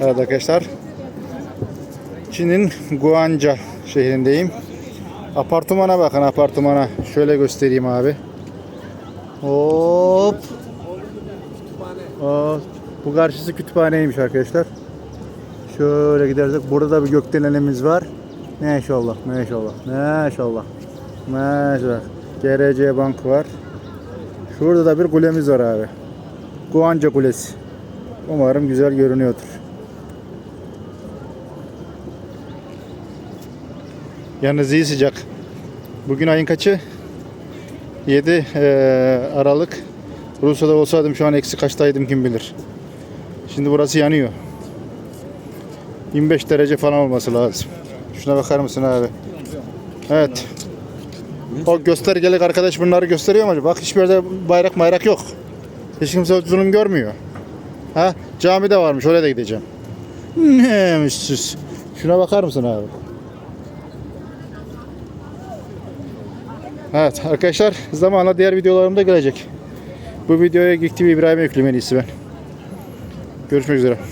Evet arkadaşlar. Çin'in Guangzhou şehrindeyim. Apartmana bakın apartmana. Şöyle göstereyim abi. Hop. Aa, bu karşısı kütüphaneymiş arkadaşlar. Şöyle gidersek burada da bir gökdelenimiz var. Maşallah, maşallah, maşallah. Maşallah. GRC Bank var. Şurada da bir kulemiz var abi. Guanca Kulesi. Umarım güzel görünüyordur. Yalnız iyi sıcak. Bugün ayın kaçı? 7 eee, Aralık. Rusya'da olsaydım şu an eksi kaçtaydım kim bilir. Şimdi burası yanıyor. 25 derece falan olması lazım. Şuna bakar mısın abi? Evet. O göstergelik arkadaş bunları gösteriyor mu? Bak hiçbir yerde bayrak bayrak yok. Hiç kimse zulüm görmüyor. Ha? Cami de varmış oraya da gideceğim. Neymiş siz? Şuna bakar mısın abi? Evet arkadaşlar zamanla diğer videolarımda gelecek. Bu videoya Geek yükleyeyim en iyisi ben. Görüşmek üzere.